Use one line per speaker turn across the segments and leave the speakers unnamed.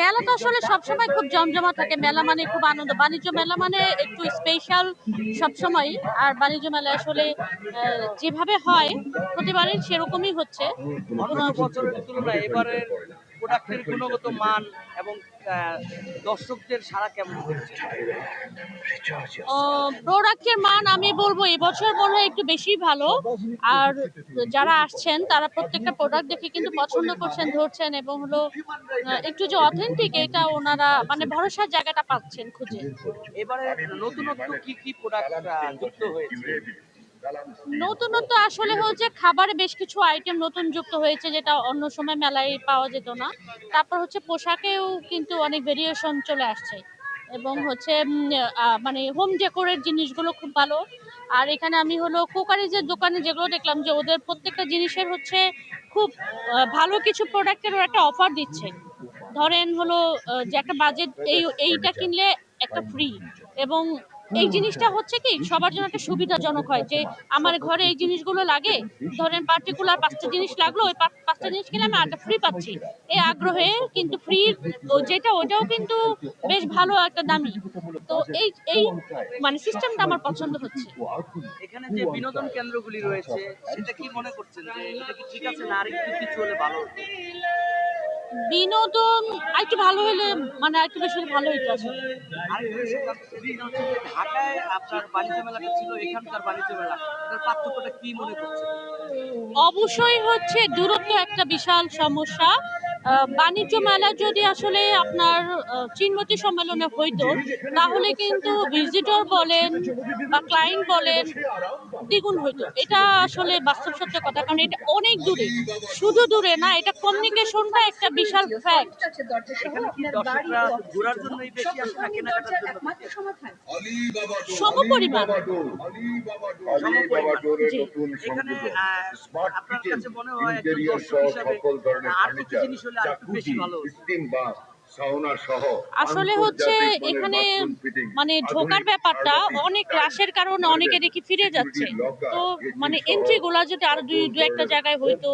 মেলাটা আসলে সবসময় খুব জমজমা থাকে। মেলা মানে খুব আনন্দ। বাণিজ্য মেলা মানে একটু স্পেশাল সবসময়। আর বাণিজ্য মেলা আসলে যেভাবে হয়, প্রতিবারই সেরকমই হচ্ছে।
এবারের প্রোডাক্টের গুণগত মান এবং দর্শকদের সাড়া কেমন হচ্ছে?
প্রোডাক্টের মান আমি বলব এবছর মনে হয় একটু বেশি ভালো। আর যারা আসছেন তারা প্রত্যেকটা প্রোডাক্ট দেখে কিন্তু পছন্দ করছেন ধরছেন এবং হলো একটু যে অথেন্টিক এটা ওনারা মানে ভরসার জায়গাটা পাচ্ছেন খুঁজে।
এবারে নতুনত্ব কি কি প্রোডাক্ট যুক্ত হয়েছে?
নতুনত্ব আসলে হচ্ছে খাবারে বেশ কিছু আইটেম নতুন যুক্ত হয়েছে, যেটা অন্য সময় মেলায় পাওয়া যেত না। তারপর হচ্ছে পোশাকেও কিন্তু অনেক ভেরিয়েশন চলে আসছে। এবং হচ্ছে মানে হোম ডেকোরের জিনিসগুলো খুব ভালো। আর এখানে আমি হলো কুকারিজের দোকানে যেগুলো দেখলাম যে ওদের প্রত্যেকটা জিনিসের হচ্ছে খুব ভালো কিছু প্রোডাক্টের একটা অফার দিচ্ছে। ধরেন হলো যে একটা বাজেট এই, এইটা কিনলে একটা ফ্রি এবং এই জিনিসটা হচ্ছে কি, সবার জন্য একটা সুবিধাজনক হয় যে আমার ঘরে এই জিনিসগুলো লাগে, ধরেন পার্টিকুলার পাঁচটা জিনিস লাগল, ওই পাঁচটা জিনিস কিনে আমি আটটা ফ্রি পাচ্ছি। এই আগ্রহে কিন্তু ফ্রি যেটা ওটাও কিন্তু বেশ ভালো একটা দামি। তো এই এই মানে সিস্টেমটা আমার পছন্দ হচ্ছে।
এখানে যে বিনোদন কেন্দ্রগুলি রয়েছে, সেটা কি মনে করছেন যে এটা কি ঠিক আছে না আরেকটু কিছু হলে ভালো?
বিনোদন আরেকটু ভালো হলে মানে আরেকটু বেশি ভালো হইতো আসলে
ঢাকায় আপনার বাণিজ্য মেলাটা ছিল এখানকার বাণিজ্য মেলা এটার পার্থক্যটা কি মনে
অবশ্যই হচ্ছে দূরত্ব একটা বিশাল সমস্যা। বাণিজ্য মেলা যদি আসলে আপনার চিনমতি সম্মেলনে হইতো তাহলে কিন্তু ভিজিটর বলেন বা ক্লায়েন্ট বলেন দ্বিগুণ হইতো। এটা আসলে বাস্তব সত্য কথা কারণ এটা অনেক দূরে। শুধু দূরে না এটা কমিউনিকেশনটা একটা বিশাল ফ্যাক্ট? সমপরিমাণ।
এখানে আপনার কাছে মনে হয় একজন দর্শক হিসাবে আর কিছু জিনিস হলে আর বেশি ভালো।
আসলে হচ্ছে এখানে মানে ঢোকার ব্যাপারটা অনেক রাশের কারণে অনেকে দেখি ফিরে যাচ্ছে। তো মানে এন্ট্রি গুলা যদি আরও দুই দু একটা জায়গায় হইতো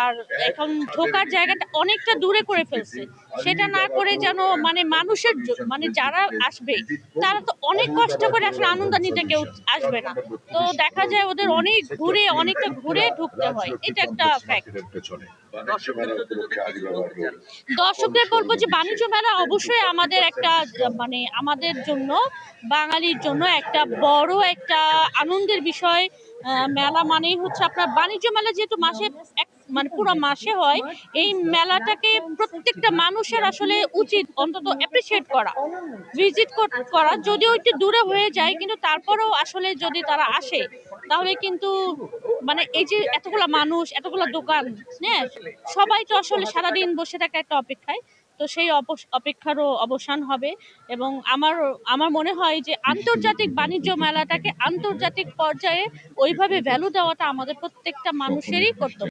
আর এখন ঢোকার জায়গাটা অনেকটা দূরে করে ফেলছে। সেটা না করে যেন মানে মানুষের মানে যারা আসবে তারা তো অনেক কষ্ট করে আসলে আনন্দ নিতে কেউ আসবে না। তো দেখা যায় ওদের অনেক ঘুরে অনেকটা ঘুরে ঢুকতে হয়। এটা একটা ফ্যাক্ট
দর্শকদের
বলব যে বাণিজ্য মেলা অবশ্যই আমাদের একটা মানে আমাদের জন্য, বাঙালির জন্য একটা বড় একটা আনন্দের বিষয়। মেলা মানেই হচ্ছে আপনার বাণিজ্য মেলা যেহেতু মাসে এক মানে পুরো মাসে হয়, এই মেলাটাকে প্রত্যেকটা মানুষের আসলে উচিত অন্তত অ্যাপ্রিসিয়েট করা ভিজিট করা। যদিও একটু দূরে হয়ে যায়, কিন্তু তারপরেও আসলে যদি তারা আসে, তাহলে কিন্তু মানে এই যে এতগুলো মানুষ, এতগুলো দোকান হ্যাঁ? সবাই তো আসলে সারাদিন বসে থাকে একটা অপেক্ষায়। তো সেই অপেক্ষারও অবসান হবে এবং আমার আমার মনে হয় যে আন্তর্জাতিক বাণিজ্য মেলাটাকে আন্তর্জাতিক পর্যায়ে ওইভাবে ভ্যালু দেওয়াটা আমাদের প্রত্যেকটা মানুষেরই কর্তব্য।